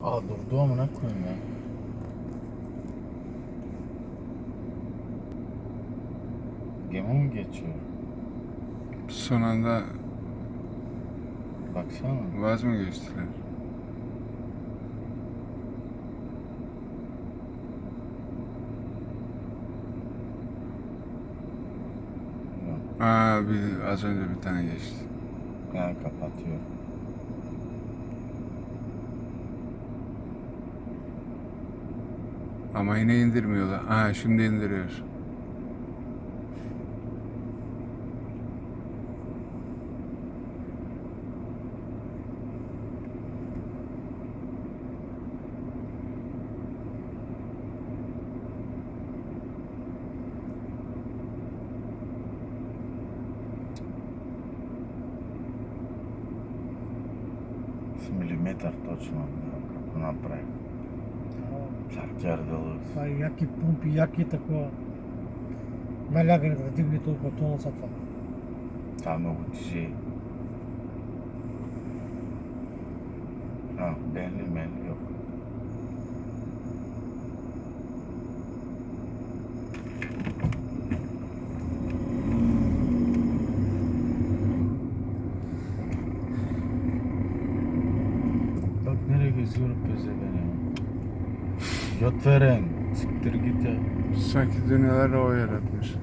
Aa durdu amına koyayım ya. Gemi mi geçiyor? Son anda Baksana. vaz mı geçtiler? Aa bir, az önce bir tane geçti. Yani kapatıyor. Ama yine indirmiyorlar. Aa şimdi indiriyor. С милиметър точно ако Направи. Чаркер Това е яки пумпи, яки такова. Налягане да дигне толкова тонуса това. Това много тежи. А, Бенли, Менли, yok. Bak nereye geziyorum pezeveni. Yot veren. Siktir git ya. Sanki dünyaları o yaratmış.